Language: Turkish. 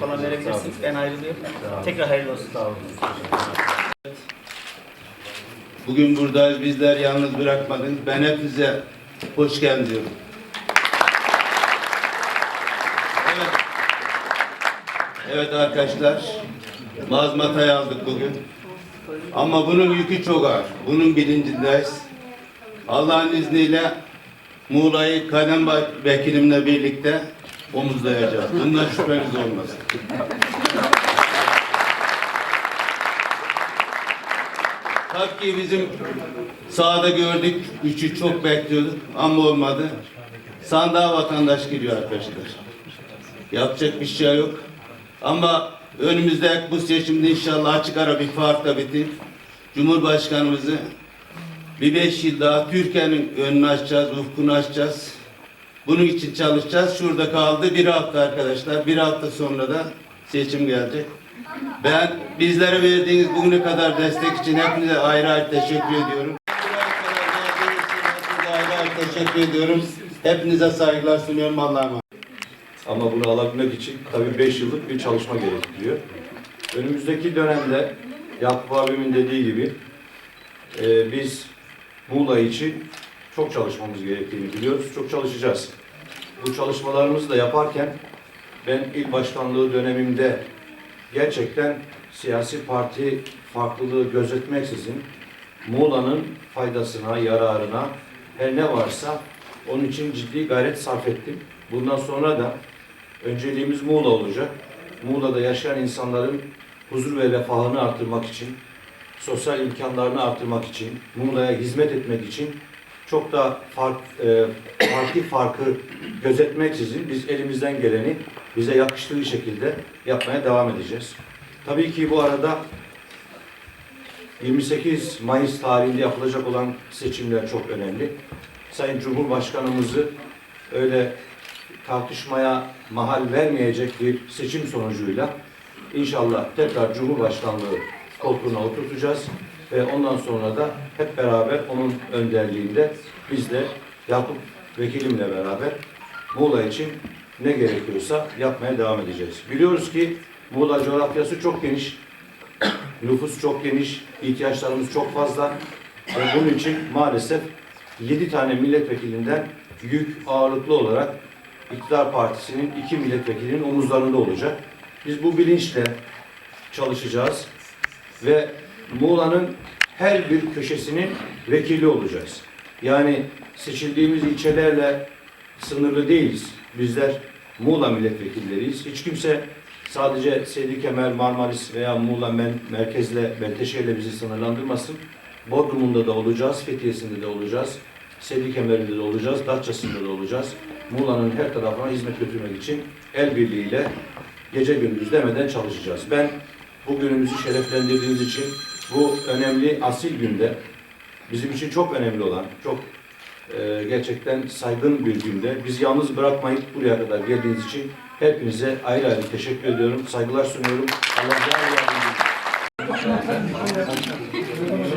falan verebilirsiniz. Ben ayrılıyorum. Tekrar hayırlı olsun. Sağ olun. Bugün buradayız. Bizler yalnız bırakmadınız. Ben hepinize hoş geldin diyorum. Evet. Evet arkadaşlar. Mazmatayı aldık bugün. Ama bunun yükü çok ağır. Bunun bilincindeyiz. Allah'ın izniyle Muğla'yı kalem vekilimle birlikte omuzlayacağız. Bundan şüpheniz olmasın. Tabii ki bizim sahada gördük, üçü çok bekliyorduk ama olmadı. Sandığa vatandaş giriyor arkadaşlar. Yapacak bir şey yok. Ama önümüzde bu seçimde inşallah açık ara bir farkla bitir. Cumhurbaşkanımızı bir beş yıl daha Türkiye'nin önünü açacağız, ufkunu açacağız. Bunun için çalışacağız. Şurada kaldı bir hafta arkadaşlar. Bir hafta sonra da seçim gelecek. Ben bizlere verdiğiniz bugüne kadar destek için hepinize ayrı ayrı teşekkür ediyorum. Ayrı ayrı teşekkür ediyorum. Hepinize saygılar sunuyorum. Allah'a. Ama bunu alabilmek için tabii 5 yıllık bir çalışma gerekiyor. Önümüzdeki dönemde Yakup abimin dediği gibi e, biz Muğla için çok çalışmamız gerektiğini biliyoruz. Çok çalışacağız. Bu çalışmalarımızı da yaparken ben il başkanlığı dönemimde gerçekten siyasi parti farklılığı gözetmeksizin Muğla'nın faydasına, yararına her ne varsa onun için ciddi gayret sarf ettim. Bundan sonra da önceliğimiz Muğla olacak. Muğla'da yaşayan insanların huzur ve refahını artırmak için, sosyal imkanlarını artırmak için, Muğla'ya hizmet etmek için çok da fark, e, parti farkı gözetmeksizin biz elimizden geleni bize yakıştığı şekilde yapmaya devam edeceğiz. Tabii ki bu arada 28 Mayıs tarihinde yapılacak olan seçimler çok önemli. Sayın Cumhurbaşkanımızı öyle tartışmaya mahal vermeyecek bir seçim sonucuyla inşallah tekrar Cumhurbaşkanlığı koltuğuna oturtacağız ve ondan sonra da hep beraber onun önderliğinde biz de Yakup Vekilimle beraber Muğla için ne gerekiyorsa yapmaya devam edeceğiz. Biliyoruz ki Muğla coğrafyası çok geniş, nüfus çok geniş, ihtiyaçlarımız çok fazla ve bunun için maalesef 7 tane milletvekilinden yük ağırlıklı olarak iktidar partisinin iki milletvekilinin omuzlarında olacak. Biz bu bilinçle çalışacağız ve Muğla'nın her bir köşesinin vekili olacağız. Yani seçildiğimiz ilçelerle sınırlı değiliz. Bizler Muğla milletvekilleriyiz. Hiç kimse sadece Seydi Kemer, Marmaris veya Muğla men- merkezle, Menteşe'yle bizi sınırlandırmasın. Bodrum'unda da olacağız, Fethiye'sinde de olacağız, Seydi Kemer'inde de olacağız, Datça'sında da olacağız. Muğla'nın her tarafına hizmet götürmek için el birliğiyle gece gündüz demeden çalışacağız. Ben bu günümüzü şereflendirdiğiniz için bu önemli asil günde bizim için çok önemli olan, çok e, gerçekten saygın bir günde bizi yalnız bırakmayıp buraya kadar geldiğiniz için hepinize ayrı ayrı teşekkür ediyorum. Saygılar sunuyorum. Allah razı olsun.